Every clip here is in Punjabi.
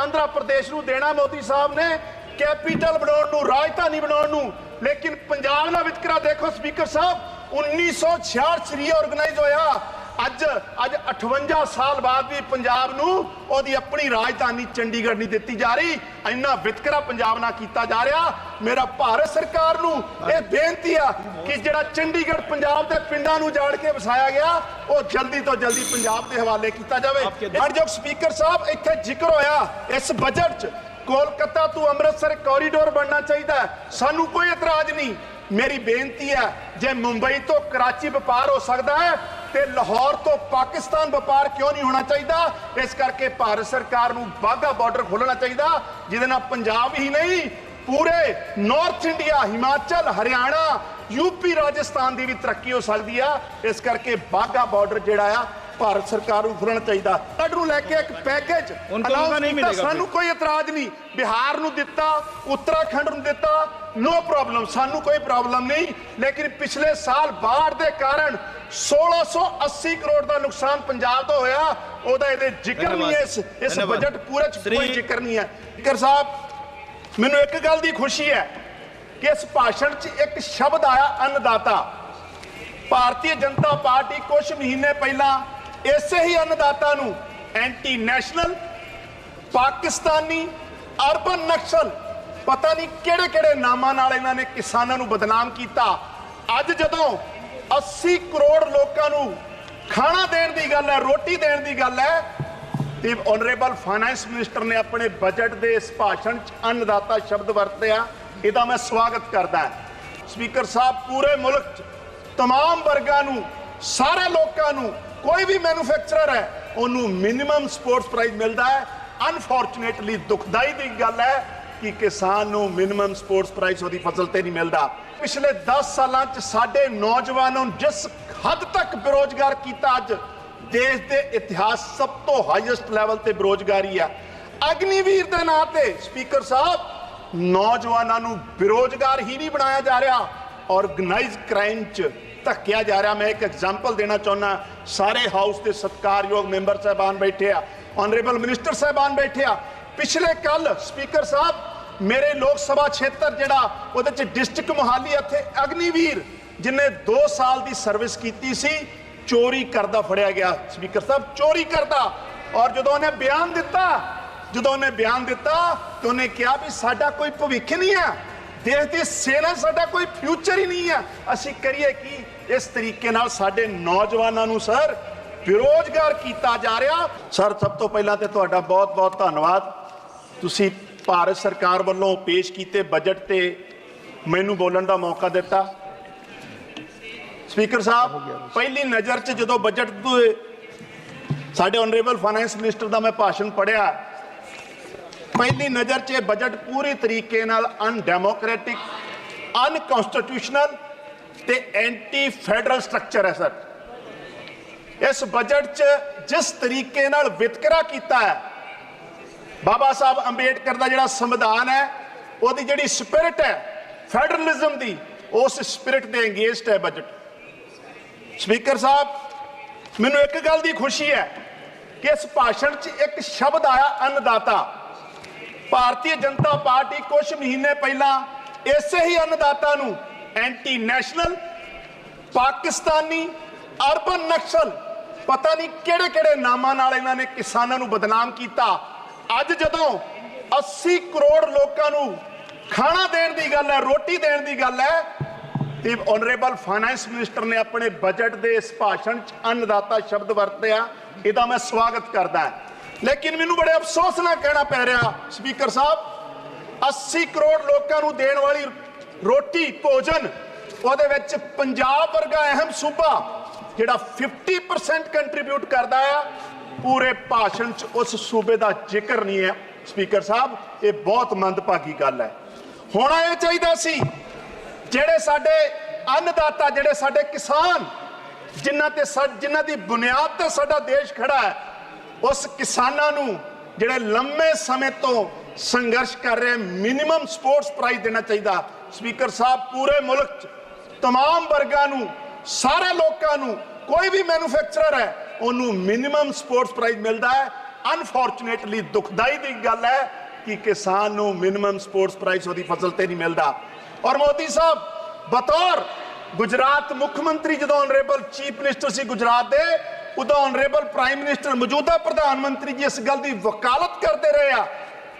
ਆਂਧਰਾ ਪ੍ਰਦੇਸ਼ ਨੂੰ ਦੇਣਾ ਮੋਦੀ ਸਾਹਿਬ ਨੇ, ਕੈਪੀਟਲ ਬਣਾਉਣ ਨੂੰ, ਰਾਜਧਾਨੀ ਬਣਾਉਣ ਨੂੰ। ਲੇਕਿਨ ਪੰਜਾਬ ਦਾ ਵਿਤਕਰਾ ਦੇਖੋ ਸਪੀਕਰ ਸਾਹਿਬ 1966 ਚ ਰੀਆਰਗਨਾਈਜ਼ ਹੋਇਆ। ਅੱਜ ਅੱਜ 58 ਸਾਲ ਬਾਅਦ ਵੀ ਪੰਜਾਬ ਨੂੰ ਉਹਦੀ ਆਪਣੀ ਰਾਜਧਾਨੀ ਚੰਡੀਗੜ੍ਹ ਨਹੀਂ ਦਿੱਤੀ ਜਾ ਰਹੀ। ਇੰਨਾ ਵਿਤਕਰਾ ਪੰਜਾਬ ਨਾਲ ਕੀਤਾ ਜਾ ਰਿਹਾ। ਮੇਰਾ ਭਾਰਤ ਸਰਕਾਰ ਨੂੰ ਇਹ ਬੇਨਤੀ ਆ ਕਿ ਜਿਹੜਾ ਚੰਡੀਗੜ੍ਹ ਪੰਜਾਬ ਦੇ ਪਿੰਡਾਂ ਨੂੰ ਜਾੜ ਕੇ ਵਸਾਇਆ ਗਿਆ ਉਹ ਜਲਦੀ ਤੋਂ ਜਲਦੀ ਪੰਜਾਬ ਦੇ ਹਵਾਲੇ ਕੀਤਾ ਜਾਵੇ। ਮਾਨਯੋਗ ਸਪੀਕਰ ਸਾਹਿਬ ਇੱਥੇ ਜ਼ਿਕਰ ਹੋਇਆ ਇਸ ਬਜਟ 'ਚ ਕੋਲਕਾਤਾ ਤੋਂ ਅੰਮ੍ਰਿਤਸਰ ਕੋਰੀਡੋਰ ਬਣਨਾ ਚਾਹੀਦਾ। ਸਾਨੂੰ ਕੋਈ ਇਤਰਾਜ਼ ਨਹੀਂ। ਮੇਰੀ ਬੇਨਤੀ ਹੈ ਜੇ ਮੁੰਬਈ ਤੋਂ ਕਰਾਚੀ ਵਪਾਰ ਹੋ ਸਕਦਾ ਹੈ ਤੇ ਲਾਹੌਰ ਤੋਂ ਪਾਕਿਸਤਾਨ ਵਪਾਰ ਕਿਉਂ ਨਹੀਂ ਹੋਣਾ ਚਾਹੀਦਾ? ਇਸ ਕਰਕੇ ਭਾਰਤ ਸਰਕਾਰ ਨੂੰ ਬਾਗਾ ਬਾਰਡਰ ਖੋਲਣਾ ਚਾਹੀਦਾ ਜਿਹਦੇ ਨਾਲ ਪੰਜਾਬ ਹੀ ਨਹੀਂ ਪੂਰੇ north India Himachal Haryana UP Rajasthan ਦੀ ਵੀ ਤਰੱਕੀ ਹੋ ਸਕਦੀ ਆ। ਇਸ ਕਰਕੇ ਬਾਗਾ ਬਾਰਡਰ ਜਿਹੜਾ ਆ ਭਾਰਤ ਸਰਕਾਰ ਨੂੰ ਖੋਲਣਾ ਚਾਹੀਦਾ। ਕੱਢ ਨੂੰ ਲੈ ਕੇ ਇੱਕ ਪੈਕੇਜ ਸਾਨੂੰ ਕੋਈ ਇਤਰਾਜ਼ ਨਹੀਂ। ਬਿਹਾਰ ਨੂੰ ਦਿੱਤਾ ਉੱਤਰਾਖੰਡ ਨੂੰ ਦਿੱਤਾ ਨੋ ਪ੍ਰੋਬਲਮ ਸਾਨੂੰ ਕੋਈ ਪ੍ਰੋਬਲਮ ਨਹੀਂ। ਲੇਕਿਨ ਪਿਛਲੇ ਸਾਲ ਬਾੜ ਦੇ ਕਾਰਨ 1680 ਕਰੋੜ ਦਾ ਨੁਕਸਾਨ ਪੰਜਾਬ ਤੋਂ ਹੋਇਆ ਉਹਦਾ ਇਹਦੇ ਜ਼ਿਕਰ ਨਹੀਂ ਹੈ ਇਸ ਇਸ। ਬਜਟ ਪੂਰੇ ਚ ਕੋਈ ਜ਼ਿਕਰ ਨਹੀਂ ਹੈ। ਸਪੀਕਰ ਸਾਹਿਬ ਮੈਨੂੰ ਇੱਕ ਗੱਲ ਦੀ ਖੁਸ਼ੀ ਹੈ ਕਿ ਇਸ ਭਾਸ਼ਣ 'ਚ ਇੱਕ ਸ਼ਬਦ ਆਇਆ ਅੰਨਦਾਤਾ। ਭਾਰਤੀ ਜਨਤਾ ਪਾਰਟੀ ਕੁਝ ਮਹੀਨੇ ਪਹਿਲਾਂ ਇਸੇ ਹੀ ਅੰਨਦਾਤਾ ਨੂੰ anti national Pakistani urban Naxal ਪਤਾ ਨਹੀਂ ਕਿਹੜੇ ਕਿਹੜੇ ਨਾਮਾਂ ਨਾਲ ਇਹਨਾਂ ਨੇ ਕਿਸਾਨਾਂ ਨੂੰ ਬਦਨਾਮ ਕੀਤਾ। ਅੱਜ ਜਦੋਂ 80 ਕਰੋੜ ਲੋਕਾਂ ਨੂੰ ਖਾਣਾ ਦੇਣ ਦੀ ਗੱਲ ਹੈ, ਰੋਟੀ ਦੇਣ ਦੀ ਗੱਲ ਹੈ। ਤੇ ਆਨਰੇਬਲ ਫਾਈਨੈਂਸ ਮਿਨਿਸਟਰ ਨੇ ਆਪਣੇ ਬਜਟ ਦੇ ਇਸ ਭਾਸ਼ਣ 'ਚ ਅੰਨਦਾਤਾ ਸ਼ਬਦ ਵਰਤਿਆ, ਇਹਦਾ ਮੈਂ ਸਵਾਗਤ ਕਰਦਾ ਸਪੀਕਰ ਸਾਹਿਬ, ਪੂਰੇ ਮੁਲਕ 'ਚ ਤਮਾਮ ਵਰਗਾਂ ਨੂੰ, ਸਾਰੇ ਲੋਕਾਂ ਨੂੰ, ਕੋਈ ਵੀ ਮੈਨੂਫੈਕਚਰਰ ਹੈ, ਉਹਨੂੰ ਮਿਨੀਮਮ ਸਪੋਰਟਸ ਪ੍ਰਾਈਜ਼ ਮਿਲਦਾ ਹੈ। ਅਨਫੋਰਚੂਨੇਟਲੀ ਦੁਖਦਾਈ ਦੀ ਗੱਲ ਹੈ ਕਿ ਕਿਸਾਨ ਨੂੰ ਮਿਨੀਮਮ ਸਪੋਰਟਸ ਪ੍ਰਾਈਸ ਉਹਦੀ ਫਸਲ ਤੇ ਨਹੀਂ ਮਿਲਦਾ? ਪਿਛਲੇ 10 ਸਾਲਾਂ 'ਚ ਸਾਡੇ ਨੌਜਵਾਨਾਂ ਨੂੰ ਜਿਸ ਹੱਦ ਤੱਕ ਬੇਰੋਜ਼ਗਾਰ ਕੀਤਾ ਅੱਜ, ਦੇਸ਼ ਦੇ ਇਤਿਹਾਸ ਸਭ ਤੋਂ ਹਾਈਐਸਟ ਲੈਵਲ ਤੇ ਬੇਰੋਜ਼ਗਾਰੀ ਆ ਅਗਨੀਵੀਰ ਦੇ ਨਾਂ ਤੇ ਸਪੀਕਰ ਸਾਹਿਬ, ਨੌਜਵਾਨਾਂ ਨੂੰ ਬੇਰੋਜ਼ਗਾਰ ਹੀ ਨਹੀਂ ਬਣਾਇਆ ਜਾ ਰਿਹਾ। ਆਰਗੇਨਾਈਜ਼ ਕ੍ਰਾਈਮ 'ਚ ਧੱਕਿਆ ਜਾ ਰਿਹਾ। ਮੈਂ ਇੱਕ ਐਗਜ਼ਾਮਪਲ ਦੇਣਾ ਚਾਹੁੰਦਾ ਸਾਰੇ ਹਾਊਸ ਦੇ ਸਤਿਕਾਰਯੋਗ ਮੈਂਬਰ ਸਾਹਿਬਾਨ ਬੈਠੇ ਆ। ਆਨਰੇਬਲ ਮਿਨਿਸਟਰ ਸਾਹਿਬਾਨ ਬੈਠੇ ਆ। ਪਿਛਲੇ ਕੱਲ ਸਪੀਕਰ ਸਾਹਿਬ ਮੇਰੇ ਲੋਕ ਸਭਾ ਖੇਤਰ ਜਿਹੜਾ ਉਹਦੇ 'ਚ ਡਿਸਟ੍ਰਿਕਟ ਮੋਹਾਲੀ ਇੱਥੇ ਅਗਨੀਵੀਰ, ਜਿਨੇ 2 ਸਾਲ ਦੀ ਸਰਵਿਸ ਕੀਤੀ ਸੀ, ਚੋਰੀ ਕਰਦਾ ਫੜਿਆ ਗਿਆ ਸਪੀਕਰ ਸਾਹਿਬ, ਚੋਰੀ ਕਰਦਾ। ਔਰ ਜਦੋਂ ਉਹਨੇ ਬਿਆਨ ਦਿੱਤਾ, ਜਦੋਂ ਉਹਨੇ ਬਿਆਨ ਦਿੱਤਾ, ਤੇ ਉਹਨੇ ਕਿਹਾ ਵੀ ਸਾਡਾ ਕੋਈ ਭਵਿੱਖ ਨਹੀਂ ਹੈ ਦੇਸ਼ ਦੀ ਸੇਨਾ ਸਾਡਾ ਕੋਈ ਫਿਊਚਰ ਹੀ ਨਹੀਂ ਹੈ ਅਸੀਂ ਕਰੀਏ ਕੀ? ਇਸ ਤਰੀਕੇ ਨਾਲ ਸਾਡੇ ਨੌਜਵਾਨਾਂ ਨੂੰ ਸਰ ਬੇਰੋਜ਼ਗਾਰ ਕੀਤਾ ਜਾ ਰਿਹਾ। ਸਰ, ਸਭ ਤੋਂ ਪਹਿਲਾਂ ਤੇ ਤੁਹਾਡਾ ਬਹੁਤ ਬਹੁਤ ਧੰਨਵਾਦ। ਤੁਸੀਂ ਭਾਰਤ ਸਰਕਾਰ ਵੱਲੋਂ ਪੇਸ਼ ਕੀਤੇ ਬਜਟ ਤੇ ਮੈਨੂੰ ਬੋਲਣ ਦਾ ਮੌਕਾ ਦਿੱਤਾ। ਸਪੀਕਰ ਸਾਹਿਬ, ਪਹਿਲੀ ਨਜ਼ਰ 'ਚ ਜਦੋਂ ਬਜਟ ਸਾਡੇ ਆਨਰੇਬਲ ਫਾਈਨੈਂਸ ਮਿਨਿਸਟਰ ਦਾ ਮੈਂ ਭਾਸ਼ਣ ਪੜਿਆ ਪਹਿਲੀ ਨਜ਼ਰ 'ਚ ਇਹ ਬਜਟ ਪੂਰੀ ਤਰੀਕੇ ਨਾਲ ਅਨਡੈਮੋਕ੍ਰੈਟਿਕ ਅਨਕਨਸਟੀਟਿਊਸ਼ਨਲ ਤੇ ਐਂਟੀ ਫੈਡਰਲ ਸਟਰਕਚਰ ਹੈ ਸਰ। ਇਸ ਬਜਟ 'ਚ ਜਿਸ ਤਰੀਕੇ ਨਾਲ ਵਿਤਕਰਾ ਕੀਤਾ ਹੈ ਬਾਬਾ ਸਾਹਿਬ ਅੰਬੇਡਕਰ ਦਾ ਜਿਹੜਾ ਸੰਵਿਧਾਨ ਹੈ, ਉਹਦੀ ਜਿਹੜੀ ਸਪਿਰਿਟ ਹੈ ਫੈਡਰਲਿਜ਼ਮ ਦੀ, ਉਸ ਸਪਿਰਿਟ ਦੇ ਅਗੇਂਸਟ ਹੈ ਬਜਟ ਸਪੀਕਰ ਸਾਹਿਬ, ਮੈਨੂੰ ਇੱਕ ਗੱਲ ਦੀ ਖੁਸ਼ੀ ਹੈ ਕਿ ਇਸ ਭਾਸ਼ਣ 'ਚ ਇੱਕ ਸ਼ਬਦ ਆਇਆ, ਅੰਨਦਾਤਾ। ਭਾਰਤੀ ਜਨਤਾ ਪਾਰਟੀ ਕੁਝ ਮਹੀਨੇ ਪਹਿਲਾਂ ਇਸੇ ਹੀ ਅੰਨਦਾਤਾ ਨੂੰ anti national Pakistani urban Naxal ਪਤਾ ਨਹੀਂ ਕਿਹੜੇ ਕਿਹੜੇ ਨਾਮਾਂ ਨਾਲ ਇਹਨਾਂ ਨੇ ਕਿਸਾਨਾਂ ਨੂੰ ਬਦਨਾਮ ਕੀਤਾ ਅੱਜ ਜਦੋਂ 80 ਕਰੋੜ ਲੋਕਾਂ ਨੂੰ ਖਾਣਾ ਦੇਣ ਦੀ ਗੱਲ ਹੈ, ਰੋਟੀ ਦੇਣ ਦੀ ਗੱਲ ਹੈ, ਤੇ ਆਨਰੇਬਲ ਫਾਈਨੈਂਸ ਮਿਨਿਸਟਰ ਨੇ ਆਪਣੇ ਬਜਟ ਦੇ ਇਸ ਭਾਸ਼ਣ 'ਚ ਅੰਨਦਾਤਾ ਸ਼ਬਦ ਵਰਤਿਆ, ਇਹਦਾ ਮੈਂ ਸਵਾਗਤ ਕਰਦਾ ਲੇਕਿਨ ਮੈਨੂੰ ਬੜੇ ਅਫਸੋਸ ਨਾਲ ਕਹਿਣਾ ਪੈ ਰਿਹਾ, ਸਪੀਕਰ ਸਾਹਿਬ 80 ਕਰੋੜ ਲੋਕਾਂ ਨੂੰ ਦੇਣ ਵਾਲੀ ਰੋਟੀ, ਭੋਜਨ, ਉਹਦੇ ਵਿੱਚ ਪੰਜਾਬ ਵਰਗਾ ਅਹਿਮ ਸੂਬਾ, ਜਿਹੜਾ 50% ਕੰਟਰੀਬਿਊਟ ਕਰਦਾ ਆ ਪੂਰੇ ਭਾਸ਼ਣ 'ਚ ਉਸ ਸੂਬੇ ਦਾ ਜ਼ਿਕਰ ਨਹੀਂ ਹੈ। ਸਪੀਕਰ ਸਾਹਿਬ, ਇਹ ਬਹੁਤ ਮੰਦਭਾਗੀ ਗੱਲ ਹੈ। ਹੋਣਾ ਇਹ ਚਾਹੀਦਾ ਸੀ, ਜਿਹੜੇ ਸਾਡੇ ਅੰਨਦਾਤਾ, ਜਿਹੜੇ ਸਾਡੇ ਕਿਸਾਨ, ਜਿਨ੍ਹਾਂ ਤੇ ਸਾ- ਜਿਨ੍ਹਾਂ ਦੀ ਬੁਨਿਆਦ ਤੇ ਸਾਡਾ ਦੇਸ਼ ਖੜਾ ਹੈ, ਉਸ ਕਿਸਾਨਾਂ ਨੂੰ ਜਿਹੜੇ ਲੰਮੇ ਸਮੇਂ ਤੋਂ ਸੰਘਰਸ਼ ਕਰ ਰਹੇ ਮਿਨੀਮਮ ਸਪੋਰਟਸ ਪ੍ਰਾਈਜ਼ ਦੇਣਾ ਚਾਹੀਦਾ। ਸਪੀਕਰ ਸਾਹਿਬ, ਪੂਰੇ ਮੁਲਕ 'ਚ ਤਮਾਮ ਵਰਗਾਂ ਨੂੰ, ਸਾਰੇ ਲੋਕਾਂ ਨੂੰ, ਕੋਈ ਵੀ ਮੈਨੂਫੈਕਚਰਰ ਹੈ ਉਹਨੂੰ ਮਿਨੀਮਮ ਸਪੋਰਟਸ ਪ੍ਰਾਈਸ ਮਿਲਦਾ ਹੈ। ਅਨਫੋਰਚੂਨੇਟਲੀ ਦੁਖਦਾਈ ਦੀ ਗੱਲ ਹੈ ਕਿ ਕਿਸਾਨ ਨੂੰ ਮਿਨੀਮਮ ਸਪੋਰਟਸ ਪ੍ਰਾਈਸ ਉਹਦੀ ਫਸਲ ਤੇ ਨਹੀਂ ਮਿਲਦਾ। ਔਰ ਮੋਦੀ ਸਾਹਿਬ, ਬਤੌਰ ਗੁਜਰਾਤ ਮੁੱਖ ਮੰਤਰੀ ਜਦੋਂ ਆਨਰੇਬਲ ਚੀਫ ਮਿਨਿਸਟਰ ਸੀ ਗੁਜਰਾਤ ਦੇ, ਉਦੋਂ ਆਨਰੇਬਲ ਪ੍ਰਾਈਮ ਮਿਨਿਸਟਰ ਮੌਜੂਦਾ ਪ੍ਰਧਾਨ ਮੰਤਰੀ ਜੀ ਇਸ ਗੱਲ ਦੀ ਵਕਾਲਤ ਕਰਦੇ ਰਹੇ ਆ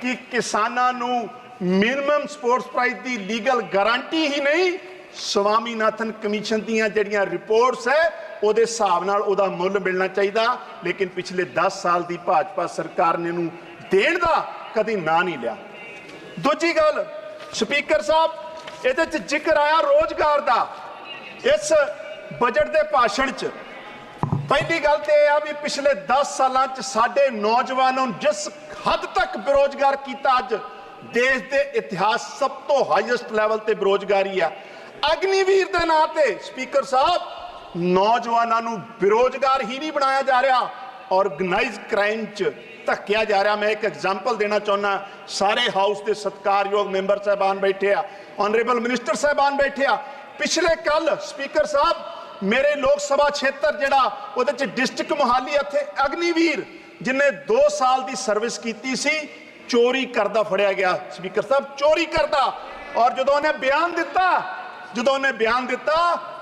ਕਿ ਕਿਸਾਨਾਂ ਨੂੰ ਮਿਨੀਮਮ ਸਪੋਰਟਸ ਪ੍ਰਾਈਸ ਦੀ ਲੀਗਲ ਗਾਰੰਟੀ ਹੀ ਨਹੀਂ, ਸਵਾਮੀਨਾਥਨ ਕਮਿਸ਼ਨ ਦੀਆਂ ਜਿਹੜੀਆਂ ਰਿਪੋਰਟਸ ਹੈ ਉਹਦੇ ਹਿਸਾਬ ਨਾਲ ਉਹਦਾ ਮੁੱਲ ਮਿਲਣਾ ਚਾਹੀਦਾ, ਲੇਕਿਨ ਪਿਛਲੇ 10 ਸਾਲ ਦੀ ਭਾਜਪਾ ਸਰਕਾਰ ਨੇ ਇਹਨੂੰ ਦੇਣ ਦਾ ਕਦੀ ਨਾਂ ਨਹੀਂ ਲਿਆ। ਦੂਜੀ ਗੱਲ, ਸਪੀਕਰ ਸਾਹਿਬ, ਇਹਦੇ ਚ ਜ਼ਿਕਰ ਆਇਆ ਰੋਜ਼ਗਾਰ ਦਾ। ਇਸ ਬਜਟ ਦੇ ਭਾਸ਼ਣ ਚ। ਪਹਿਲੀ ਗੱਲ ਤੇ ਇਹ ਆ ਵੀ ਪਿਛਲੇ 10 ਸਾਲਾਂ ਚ ਸਾਡੇ ਨੌਜਵਾਨਾਂ ਨੂੰ ਜਿਸ ਹੱਦ ਤੱਕ ਬੇਰੋਜ਼ਗਾਰ ਕੀਤਾ ਅੱਜ, ਦੇਸ਼ ਦੇ ਇਤਿਹਾਸ ਸਭ ਤੋਂ ਹਾਈਐਸਟ ਲੈਵਲ ਤੇ ਬੇਰੋਜ਼ਗਾਰੀ ਆ। ਅਗਨੀਵੀਰ ਦੇ ਨਾਂ ਤੇ ਸਪੀਕਰ ਸਾਹਿਬ ਨੌਜਵਾਨਾਂ ਨੂੰ ਬੇਰੋਜ਼ਗਾਰ ਹੀ ਨਹੀਂ ਬਣਾਇਆ ਜਾ ਰਿਹਾ ਆਰਗੇਨਾਈਜ਼ ਕ੍ਰਾਈਮ ਚ ਧੱਕਿਆ ਜਾ ਰਿਹਾ। ਮੈਂ ਇੱਕ ਐਗਜ਼ਾਮਪਲ ਦੇਣਾ ਚਾਹੁੰਦਾ, ਸਾਰੇ ਹਾਊਸ ਦੇ ਸਤਿਕਾਰਯੋਗ ਮੈਂਬਰ ਸਾਹਿਬਾਨ ਬੈਠੇ ਆ ਆਨਰੇਬਲ ਮਿਨਿਸਟਰ ਸਾਹਿਬਾਨ ਬੈਠੇ ਆ। ਪਿਛਲੇ ਕੱਲ ਸਪੀਕਰ ਸਾਹਿਬ, ਮੇਰੇ ਲੋਕ ਸਭਾ ਖੇਤਰ ਜਿਹੜਾ, ਉਹਦੇ ਚ ਡਿਸਟ੍ਰਿਕਟ ਮੋਹਾਲੀ ਇੱਥੇ ਅਗਨੀਵੀਰ, ਜਿਨੇ 2 ਸਾਲ ਦੀ ਸਰਵਿਸ ਕੀਤੀ ਸੀ, ਚੋਰੀ ਕਰਦਾ ਫੜਿਆ ਗਿਆ। ਸਪੀਕਰ ਸਾਹਿਬ, ਚੋਰੀ ਕਰਦਾ। ਔਰ ਜਦੋਂ ਉਹਨੇ ਬਿਆਨ ਦਿੱਤਾ ਜਦੋਂ ਉਹਨੇ ਬਿਆਨ ਦਿੱਤਾ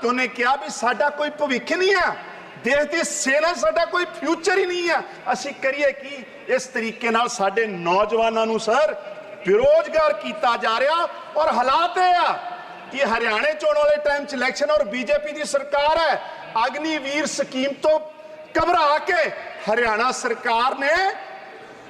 ਤੇ ਉਹਨੇ ਕਿਹਾ ਵੀ ਸਾਡਾ ਕੋਈ ਭਵਿੱਖ ਨਹੀਂ ਹੈ। ਦੇਸ਼ ਦੀ ਸੇਨਾ ਸਾਡਾ ਕੋਈ ਫਿਊਚਰ ਹੀ ਨਹੀਂ ਹੈ। ਅਸੀਂ ਕਰੀਏ ਕੀ? ਇਸ ਤਰੀਕੇ ਨਾਲ ਸਾਡੇ ਨੌਜਵਾਨਾਂ ਨੂੰ ਸਰ ਬੇਰੋਜ਼ਗਾਰ ਕੀਤਾ ਜਾ ਰਿਹਾ ਔਰ ਹਾਲਾਤ ਇਹ ਆ ਕਿ ਹਰਿਆਣੇ ਚੋਣ ਵਾਲੇ ਟਾਈਮ ਚ ਇਲੈਕਸ਼ਨ ਔਰ ਬੀਜੇਪੀ ਦੀ ਸਰਕਾਰ ਹੈ। ਅਗਨੀਵੀਰ ਸਕੀਮ ਤੋਂ ਘਬਰਾ ਕੇ ਹਰਿਆਣਾ ਸਰਕਾਰ ਨੇ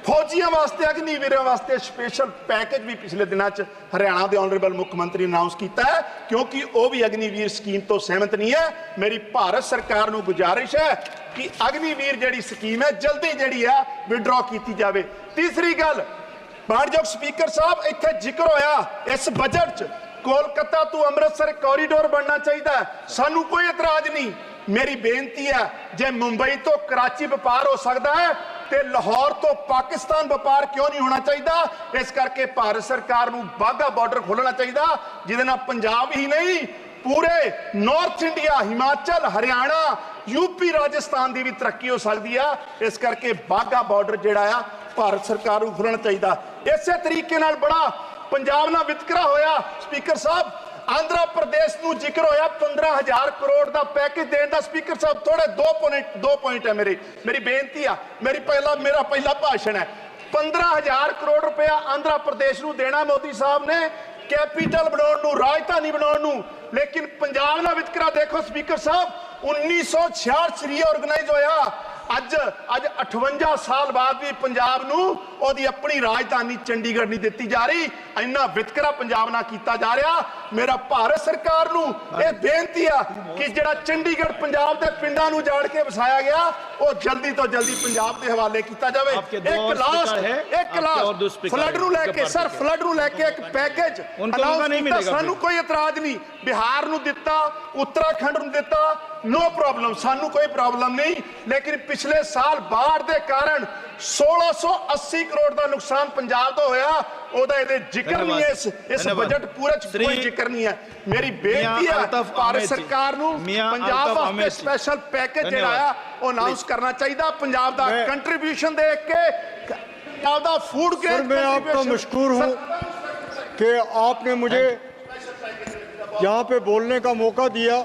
ਫੌਜੀਆਂ ਵਾਸਤੇ ਅਗਨੀਵੀਰਾਂ ਵਾਸਤੇ ਸਪੈਸ਼ਲ ਪੈਕੇਜ ਵੀ ਪਿਛਲੇ ਦਿਨਾਂ 'ਚ ਹਰਿਆਣਾ ਦੇ ਆਨਰੇਬਲ ਮੁੱਖ ਮੰਤਰੀ ਅਨਾਉਂਸ ਕੀਤਾ ਹੈ, ਕਿਉਂਕਿ ਉਹ ਵੀ ਅਗਨੀਵੀਰ ਸਕੀਮ ਤੋਂ ਸਹਿਮਤ ਨਹੀਂ ਹੈ। ਮੇਰੀ ਭਾਰਤ ਸਰਕਾਰ ਨੂੰ ਗੁਜ਼ਾਰਿਸ਼ ਹੈ ਕਿ ਅਗਨੀਵੀਰ ਜਿਹੜੀ ਸਕੀਮ ਹੈ, ਜਲਦੀ ਜਿਹੜੀ ਆ ਵਿਡਰਾ ਕੀਤੀ ਜਾਵੇ। ਤੀਸਰੀ ਗੱਲ, ਮਾਨਯੋਗ ਸਪੀਕਰ ਸਾਹਿਬ, ਇੱਥੇ ਜ਼ਿਕਰ ਹੋਇਆ, ਇਸ ਬਜਟ 'ਚ ਕੋਲਕਾਤਾ ਤੋਂ ਅੰਮ੍ਰਿਤਸਰ ਕੋਰੀਡੋਰ ਬਣਨਾ ਚਾਹੀਦਾ ਸਾਨੂੰ ਕੋਈ ਇਤਰਾਜ਼ ਨਹੀਂ। ਮੇਰੀ ਬੇਨਤੀ ਹੈ, ਜੇ ਮੁੰਬਈ ਤੋਂ ਕਰਾਚੀ ਵਪਾਰ ਹੋ ਸਕਦਾ ਹੈ ਤੇ ਲਾਹੌਰ ਤੋਂ ਪਾਕਿਸਤਾਨ ਵਪਾਰ ਕਿਉਂ ਨਹੀਂ ਹੋਣਾ ਚਾਹੀਦਾ? ਇਸ ਕਰਕੇ ਭਾਰਤ ਸਰਕਾਰ ਨੂੰ ਬਾਗਾ ਬਾਰਡਰ ਖੋਲਣਾ ਚਾਹੀਦਾ, ਜਿਹਦੇ ਨਾਲ ਪੰਜਾਬ ਹੀ ਨਹੀਂ, ਪੂਰੇ north India Himachal Haryana UP Rajasthan ਦੀ ਵੀ ਤਰੱਕੀ ਹੋ ਸਕਦੀ ਆ। ਇਸ ਕਰਕੇ ਬਾਗਾ ਬਾਰਡਰ ਜਿਹੜਾ ਆ, ਭਾਰਤ ਸਰਕਾਰ ਨੂੰ ਖੋਲਣਾ ਚਾਹੀਦਾ। ਇਸੇ ਤਰੀਕੇ ਨਾਲ ਬੜਾ ਪੰਜਾਬ ਨਾਲ ਵਿਤਕਰਾ ਹੋਇਆ। ਸਪੀਕਰ ਸਾਹਿਬ ਆਂਧਰਾ ਪ੍ਰਦੇਸ਼ ਨੂੰ ਜ਼ਿਕਰ ਹੋਇਆ 15000 ਕਰੋੜ ਦਾ ਪੈਕੇਜ ਦੇਣ ਦਾ ਸਪੀਕਰ ਸਾਹਿਬ ਥੋੜੇ ਦੋ ਪੁਆਇੰਟ ਦੋ ਪੁਆਇੰਟ ਹੈ ਮੇਰੇ, ਮੇਰੀ ਬੇਨਤੀ ਆ, ਮੇਰੀ ਪਹਿਲਾ, ਮੇਰਾ ਪਹਿਲਾ ਭਾਸ਼ਣ ਹੈ। 15000 ਕਰੋੜ ਰੁਪਇਆ ਆਂਧਰਾ ਪ੍ਰਦੇਸ਼ ਨੂੰ ਦੇਣਾ ਮੋਦੀ ਸਾਹਿਬ ਨੇ, ਕੈਪੀਟਲ ਬਣਾਉਣ ਨੂੰ, ਰਾਜਧਾਨੀ ਬਣਾਉਣ ਨੂੰ, ਲੇਕਿਨ ਪੰਜਾਬ ਦਾ ਵਿਤਕਰਾ ਦੇਖੋ ਸਪੀਕਰ ਸਾਹਿਬ 1966 ਚ ਰੀਆਰਗੇਨਾਈਜ਼ ਹੋਇਆ। ਅੱਜ ਅੱਜ 58 ਸਾਲ ਬਾਅਦ ਵੀ ਪੰਜਾਬ ਨੂੰ ਉਹਦੀ ਆਪਣੀ ਰਾਜਧਾਨੀ ਚੰਡੀਗੜ੍ਹ ਨਹੀਂ ਦਿੱਤੀ ਜਾ ਰਹੀ। ਇੰਨਾ ਵਿਤਕਰਾ ਪੰਜਾਬ ਨਾਲ ਕੀਤਾ ਜਾ ਰਿਹਾ। ਮੇਰਾ ਭਾਰਤ ਸਰਕਾਰ ਨੂੰ ਇਹ ਬੇਨਤੀ ਆ ਕਿ ਜਿਹੜਾ ਚੰਡੀਗੜ੍ਹ ਪੰਜਾਬ ਦੇ ਪਿੰਡਾਂ ਨੂੰ ਜਾੜ ਕੇ ਵਸਾਇਆ ਗਿਆ ਉਹ ਜਲਦੀ ਤੋਂ ਜਲਦੀ ਪੰਜਾਬ ਦੇ ਹਵਾਲੇ ਕੀਤਾ ਜਾਵੇ। ਇੱਕ ਲਾਸ ਇੱਕ ਲਾਸ ਫਲੱਡ ਨੂੰ ਲੈ ਕੇ ਸਰ ਫਲੱਡ ਨੂੰ ਲੈ ਕੇ ਇੱਕ ਪੈਕੇਜ ਸਾਨੂੰ ਕੋਈ ਇਤਰਾਜ਼ ਨਹੀਂ। ਬਿਹਾਰ ਨੂੰ ਦਿੱਤਾ ਉੱਤਰਾਖੰਡ ਨੂੰ ਦਿੱਤਾ ਨੋ ਪ੍ਰੋਬਲਮ ਸਾਨੂੰ ਕੋਈ ਪ੍ਰੋਬਲਮ ਨਹੀਂ ਲੇਕਿਨ ਪਿਛਲੇ ਸਾਲ ਬਾੜ ਦੇ ਕਾਰਨ 1680 ਕਰੋੜ ਦਾ ਨੁਕਸਾਨ ਪੰਜਾਬ ਦਾ ਹੋਇਆ ਉਹਦਾ ਇਹਦੇ ਜ਼ਿਕਰ ਨਹੀਂ ਹੈ ਇਸ ਇਸ ਧੰਨਵਾਦ। ਬਜਟ ਪੂਰੇ ਚ ਕੋਈ श्री- ਜ਼ਿਕਰ ਨਹੀਂ ਹੈ ਮੇਰੀ ਬੇਨਤੀ मियां ਹੈ अल्ताफ ਭਾਰਤ अहमद जी। ਸਰਕਾਰ ਨੂੰ मियां ਪੰਜਾਬ अल्ताफ ਵਾਸਤੇ अहमद जी। ਸਪੈਸ਼ਲ ਪੈਕੇਜ ਜਿਹੜਾ ਆ धन्यवाद। ਉਹ ਅਨਾਉਂਸ ਕਰਨਾ ਚਾਹੀਦਾ ਪੰਜਾਬ ਦਾ मैं- ਕੰਟਰੀਬਿਊਸ਼ਨ ਦੇਖ ਕੇ ਪੰਜਾਬ ਦਾ ਫੂਡ सर ਗ੍ਰੇਡ मैं आपका मशहूर हूँ कि आपने मुझे यहाँ पे बोलने का मौका दिया